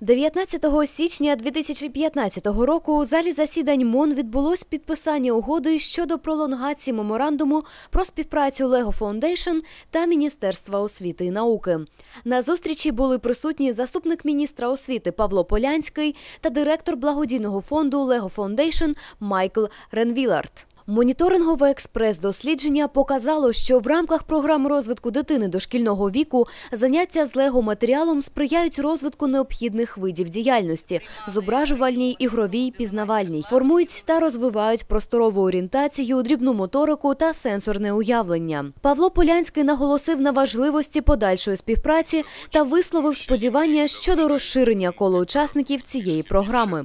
19 січня 2015 року у залі засідань МОН відбулось підписання угоди щодо пролонгації меморандуму про співпрацю Lego Foundation та Міністерства освіти і науки. На зустрічі були присутні заступник міністра освіти Павло Полянський та директор благодійного фонду Lego Foundation Майкл Ренвілард. Моніторингове експрес-дослідження показало, що в рамках програм розвитку дитини дошкільного віку заняття з лего-матеріалом сприяють розвитку необхідних видів діяльності зображувальній, ігровій, пізнавальній, формують та розвивають просторову орієнтацію, дрібну моторику та сенсорне уявлення. Павло Полянський наголосив на важливості подальшої співпраці та висловив сподівання щодо розширення коло учасників цієї програми.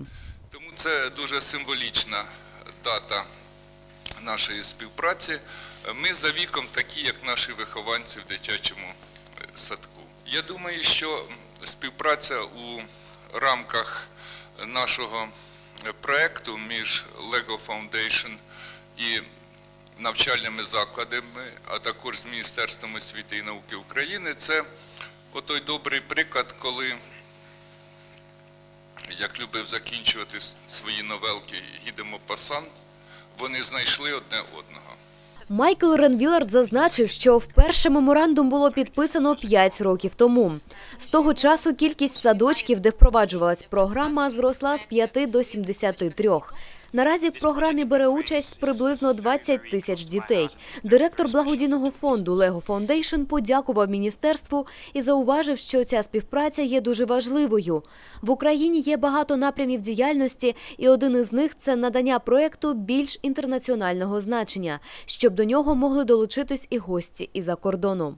Тому це дуже символічна дата нашої співпраці. Ми за віком такі, як наші вихованці в дитячому е, садку. Я думаю, що співпраця у рамках нашого проекту між Lego Foundation і навчальними закладами, а також з Міністерством освіти і науки України, це отой добрий приклад, коли як любив закінчувати свої новелки Гідемо Пасан, вони знайшли одне одного. Майкл Ренвілард зазначив, що вперше меморандум було підписано 5 років тому. З того часу кількість садочків, де впроваджувалась програма, зросла з 5 до 73. Наразі в програмі бере участь приблизно 20 тисяч дітей. Директор благодійного фонду Lego Foundation подякував міністерству і зауважив, що ця співпраця є дуже важливою. В Україні є багато напрямів діяльності, і один із них це надання проекту більш інтернаціонального значення, щоб до нього могли долучитись і гості із-за кордону.